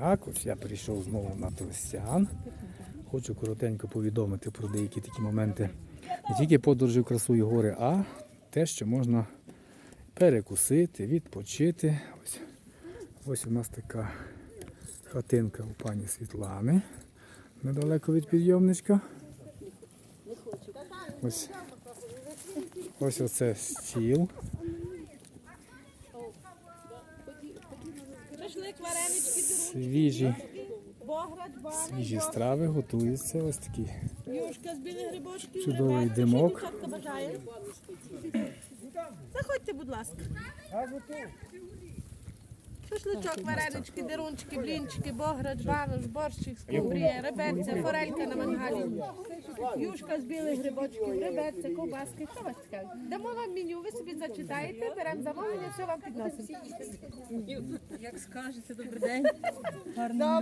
Так, ось я прийшов знову на Тростян. Хочу коротенько повідомити про деякі такі моменти не тільки подорожі в красу і гори, а те, що можна перекусити, відпочити. Ось, ось у нас така хатинка у пані Світлани. Недалеко від підйомничка. Ось, ось оце стіл. Шашлик, варенички, Свіжі, свіжі страви готуються. Ось такі. Чудовий димок. Заходьте, будь ласка. Шашличок, варенички, дирунчики, блінчики, бограч, банош, борщик, скумбрія, реберця, форелька на мангалі, юшка з білих грибочків, реберця, ковбаски. хто вас цікавить? Дамо вам меню, ви собі зачитаєте, беремо замовлення, все вам підносимо. Як скажете, добрий день.